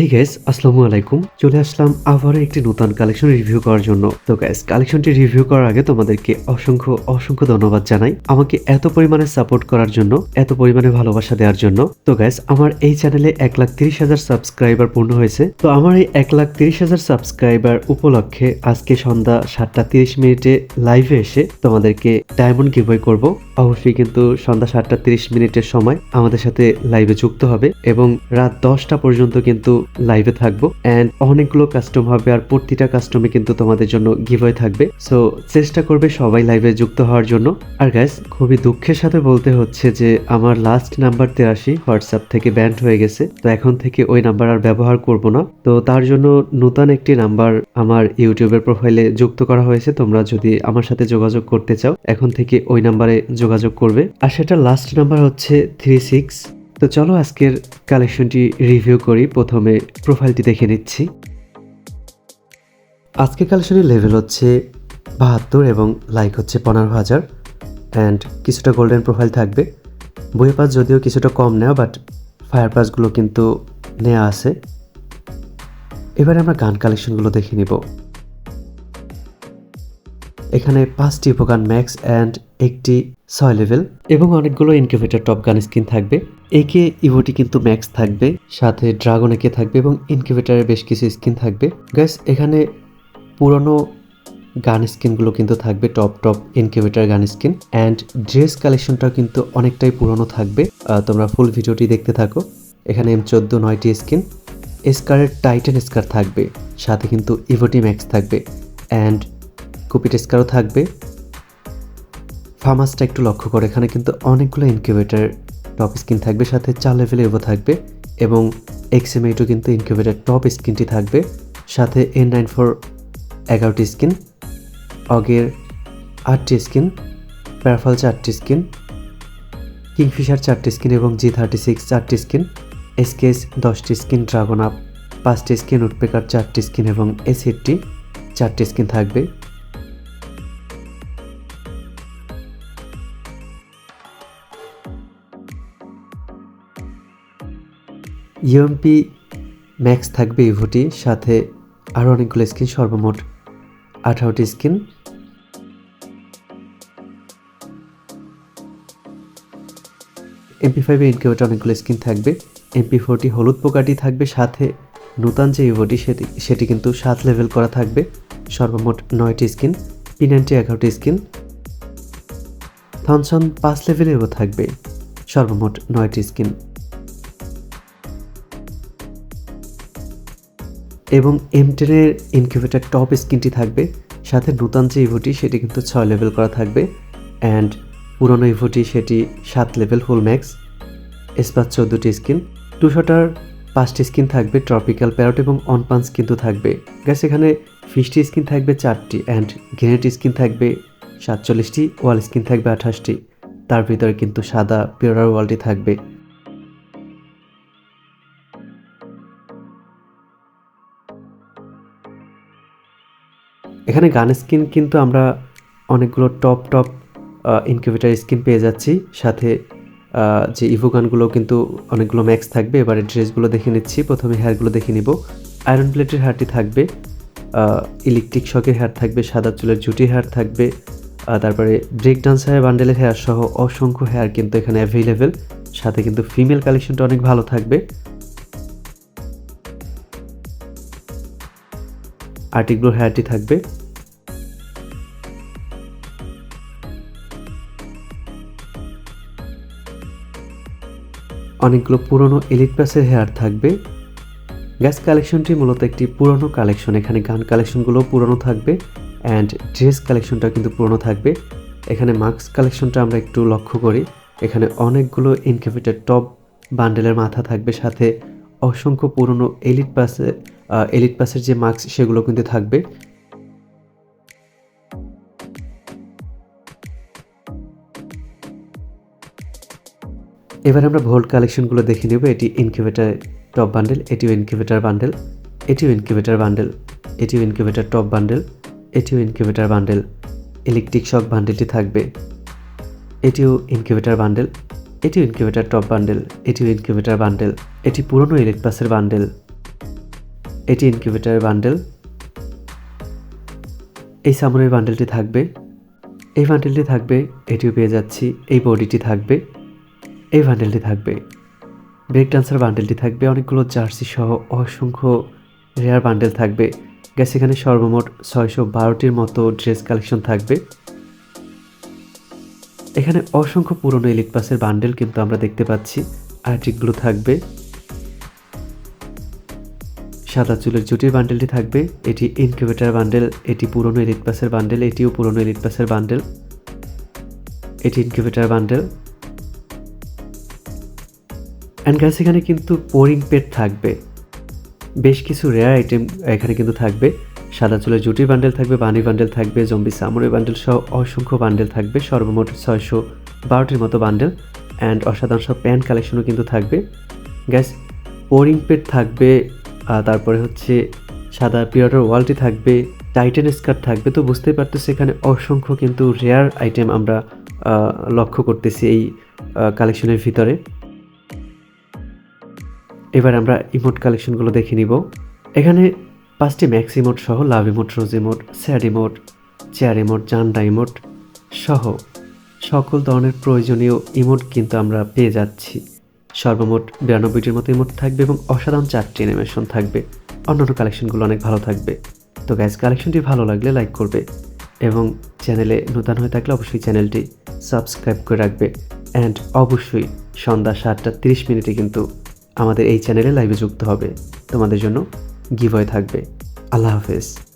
এই গ্যাস আসসালামু আলাইকুম। চলে আসলাম আবারও একটি নতুন কালেকশন রিভিউ করার জন্য। তো গ্যাস কালেকশনটি রিভিউ করার আগে তোমাদেরকে অসংখ্য অসংখ্য ধন্যবাদ জানাই আমাকে এত পরিমাণে সাপোর্ট করার জন্য, এত পরিমাণে ভালোবাসা দেওয়ার জন্য। তো গ্যাস আমার এই চ্যানেলে এক লাখ তিরিশ হাজার সাবস্ক্রাইবার পূর্ণ হয়েছে। তো আমার এই এক লাখ তিরিশ হাজার সাবস্ক্রাইবার উপলক্ষে আজকে সন্ধ্যা সাতটা তিরিশ মিনিটে লাইভে এসে তোমাদেরকে ডায়মন্ড গিভওয়ে করব। অবশ্যই কিন্তু সন্ধ্যা সাতটা তিরিশ মিনিটের সময় আমাদের সাথে লাইভে যুক্ত হবে এবং রাত দশটা পর্যন্ত কিন্তু লাইভে থাকব। অ্যান্ড অনেকগুলো কাস্টম হবে আর প্রতিটা কাস্টমে কিন্তু তোমাদের জন্য গিভওয়ে থাকবে। সো চেষ্টা করবে সবাই লাইভে যুক্ত হওয়ার জন্য। আর গ্যাস খুবই দুঃখের সাথে বলতে হচ্ছে যে, আমার লাস্ট নাম্বার তেরাশি হোয়াটসঅ্যাপ থেকে ব্যান্ড হয়ে গেছে। তো এখন থেকে ওই নাম্বার আর ব্যবহার করব না। তো তার জন্য নতুন একটি নাম্বার আমার ইউটিউবের প্রোফাইলে যুক্ত করা হয়েছে। তোমরা যদি আমার সাথে যোগাযোগ করতে চাও, এখন থেকে ওই নাম্বারে যোগাযোগ করবে। আর সেটা লাস্ট নাম্বার হচ্ছে থ্রি সিক্স তো চলো আজকের কালেকশনটি রিভিউ করি। প্রথমে প্রোফাইলটি দেখে নিচ্ছি। আজকের কালেকশনের লেভেল হচ্ছে বাহাত্তর এবং লাইক হচ্ছে পনেরো হাজার। অ্যান্ড কিছুটা গোল্ডেন প্রোফাইল থাকবে। বইয়ের পাস যদিও কিছুটা কম নেওয়া বাট ফায়ার পাসগুলো কিন্তু নেওয়া আছে। এবারে আমরা গান কালেকশনগুলো দেখে নিব। এখানে পাঁচটি উপগান ম্যাক্স অ্যান্ড একটি ছয় লেভেল এবং অনেকগুলো ইনকিউবেটর টপ গান স্কিন থাকবে। একে ইভোটি কিন্তু ম্যাক্স থাকবে, সাথে ড্রাগন একে থাকবে এবং ইনকিউবেটারের বেশ কিছু স্কিন থাকবে। গ্যাস এখানে পুরনো গান স্কিনগুলো কিন্তু থাকবে, top top incubator gun skin and dress কালেকশনটাও কিন্তু অনেকটাই পুরনো থাকবে। তোমরা ফুল ভিডিওটি দেখতে থাকো। এখানে এম চোদ্দ নয়টি স্কিন স্কারের টাইটান স্কার থাকবে, সাথে কিন্তু ইভোটি ম্যাক্স থাকবে। অ্যান্ড কুপিট স্কারও থাকবে। ফার্মাসটা একটু লক্ষ্য করে, এখানে কিন্তু অনেকগুলো ইনকিউবেটার টপ স্কিন থাকবে, সাথে চার লেভেলে এভো থাকবে এবং এক্সএমএইটও কিন্তু ইনকিউবেটার টপ স্কিনটি থাকবে, সাথে এন নাইন ফোর এগারোটি স্কিন অগের আটটি স্কিন প্যারাফল চারটি স্কিন কিংফিশার চারটি স্কিন এবং জি থার্টি সিক্স চারটি স্কিন এসকেএস দশটি স্কিন ড্রাগন আপ পাঁচটি স্কিন উডপেকার চারটি স্কিন এবং এসিডটি চারটি স্কিন থাকবে। ইউএমপি ম্যাক্স থাকবে ইভোটি, সাথে আরও অনেকগুলো স্কিন, সর্বমোট আঠারোটি স্কিন। এমপি ফাইভে ইনকিউবেটর অনেকগুলো স্কিন থাকবে। এমপি ফোরটি হলুদ পোকাটি থাকবে, সাথে নূতন যে ইভোটি, সেটি সেটি কিন্তু সাত লেভেল করা থাকবে, সর্বমোট নয়টি স্কিন নাইনটি এগারোটি স্কিন। থনসন পাঁচ লেভেলেও থাকবে, সর্বমোট নয়টি স্কিন। এবং এম টেনের ইনকিউবেটার টপ স্কিনটি থাকবে, সাথে নূতন যে ইভোটি সেটি কিন্তু ছয় লেভেল করা থাকবে অ্যান্ড পুরনো ইভোটি সেটি সাত লেভেল ফুল ম্যাক্স এসপাস চোদ্দোটি স্কিন টুশটার পাঁচটি স্কিন থাকবে ট্রপিক্যাল প্যারট এবং অনপান্স কিন্তু থাকবে। গ্যাস এখানে ফিশটি স্কিন থাকবে চারটি অ্যান্ড গ্রেনেড স্কিন থাকবে সাতচল্লিশটি ওয়াল স্কিন থাকবে আঠাশটি, তার ভিতরে কিন্তু সাদা পিওরার ওয়ালটি থাকবে। এখানে গান স্কিন কিন্তু আমরা অনেকগুলো টপ টপ ইনকিউবেটার স্কিন পেয়ে যাচ্ছি। সাথে যে ইভো গানগুলো কিন্তু অনেকগুলো ম্যাক্স থাকবে। এবারে ড্রেসগুলো দেখে নিচ্ছি। প্রথমে হেয়ারগুলো দেখে নিব। আয়রন প্লেটের হেয়ারটি থাকবে। ইলেকট্রিক শকের হেয়ার থাকবে। সাদা চুলের জুটি হেয়ার থাকবে। তারপরে ব্রেক ডান্সারের বান্ডেলের হেয়ার সহ অসংখ্য হেয়ার কিন্তু এখানে অ্যাভেলেবেল সাথে কিন্তু ফিমেল কালেকশনটা অনেক ভালো থাকবে। আর্টিকগুলো হেয়ারটি থাকবে। অনেকগুলো পুরনো এলিট প্যাসের হেয়ার থাকবে। গ্যাস কালেকশনটি মূলত একটি পুরনো কালেকশন এখানে গান কালেকশনগুলো পুরনো থাকবে অ্যান্ড ড্রেস কালেকশনটা কিন্তু পুরনো থাকবে। এখানে মাস্ক কালেকশনটা আমরা একটু লক্ষ্য করি। এখানে অনেকগুলো ইনকিউবেটার টপ বান্ডেলের মাথা থাকবে, সাথে অসংখ্য পুরনো এলিট পাসে এলিট পাসের যে মার্কস সেগুলো কিন্তু থাকবে। এবার আমরা ভোল্ট কালেকশনগুলো দেখে নেব। এটি ইনকিউবেটার টপ বান্ডেল এটিও ইনকিউবেটার বান্ডেল এটিও ইনকিউবেটার বান্ডেল এটিও ইনকিউবেটার টপ বান্ডেল এটিও ইনকিউবেটার বান্ডেল ইলেকট্রিক শক বান্ডেলটি থাকবে। এটিও ইনকিউবেটার বান্ডেল এটিও ইনকিউবেটার টপ বান্ডেল এটিও ইনকিউবেটার বান্ডেল এটি পুরনো ইলেকট্রাসের বান্ডেল এটি ইনকিউবেটারের বান্ডেল এই সামনের বান্ডেলটি থাকবে। এই বান্ডেলটি থাকবে, এটিও পেয়ে যাচ্ছি, এই বডিটি থাকবে, এই বান্ডেলটি থাকবে। ব্রেক ডান্সার বান্ডেলটি থাকবে, অনেকগুলো জার্সি সহ অসংখ্য রেয়ার বান্ডেল থাকবে। গ্যাস এখানে সর্বমোট ছয়শো বারোটির মতো ড্রেস কালেকশন থাকবে। এখানে অসংখ্য পুরনো ইলিট পাসের বান্ডেল কিন্তু আমরা দেখতে পাচ্ছি। আর্টিকগুলো থাকবে। সাদা চুলের জুটির বান্ডেলটি থাকবে। এটি ইনকিউবেটার বান্ডেল, এটি পুরনো এলিট পাসের বান্ডেল, এটিও পুরনো এলিট পাসের বান্ডেল। এটি ইনকিউবেটার বান্ডেল। অ্যান্ড গ্যাস এখানে কিন্তু পোরিং পেট থাকবে। বেশ কিছু রেয়ার আইটেম এখানে কিন্তু থাকবে। সাদা চুলের জুটির বান্ডেল থাকবে বানি বান্ডেল থাকবে জম্বি সামুরের বান্ডেল সহ অসংখ্য বান্ডেল থাকবে। সর্বমোট ছয়শো বারোটির মতো বান্ডেল। অ্যান্ড অসাধারণ সব প্যান্ট কালেকশনও কিন্তু থাকবে। গ্যাস পোরিং পেট থাকবে তারপরে হচ্ছে সাদা পিওরের ওয়ালটি থাকবে, টাইটেন স্কার্ট থাকবে। তো বুঝতেই পারতেছি এখানে অসংখ্য কিন্তু রেয়ার আইটেম আমরা লক্ষ্য করতেছি এই কালেকশনের ভিতরে। এবার আমরা ইমোট কালেকশনগুলো দেখে নিব। এখানে পাঁচটি ম্যাক্স ইমোট সহ love emote rose emote sad emote chair emote জান্ডা emote সহ সকল ধরনের প্রয়োজনীয় ইমোট কিন্তু আমরা পেয়ে যাচ্ছি। সর্বমোট বিরানব্বইটির মতো ইমোট থাকবে এবং অসাধারণ চারটি অ্যানিমেশন থাকবে। অন্যান্য কালেকশনগুলো অনেক ভালো থাকবে। তো গ্যাস কালেকশনটি ভালো লাগলে লাইক করবে এবং চ্যানেলে নতুন হয়ে থাকলে অবশ্যই চ্যানেলটি সাবস্ক্রাইব করে রাখবে। অ্যান্ড অবশ্যই সন্ধ্যা সাতটা তিরিশ মিনিটে কিন্তু আমাদের এই চ্যানেলে লাইভে যুক্ত হবে। তোমাদের জন্য গিভওয়ে থাকবে। আল্লাহ হাফেজ।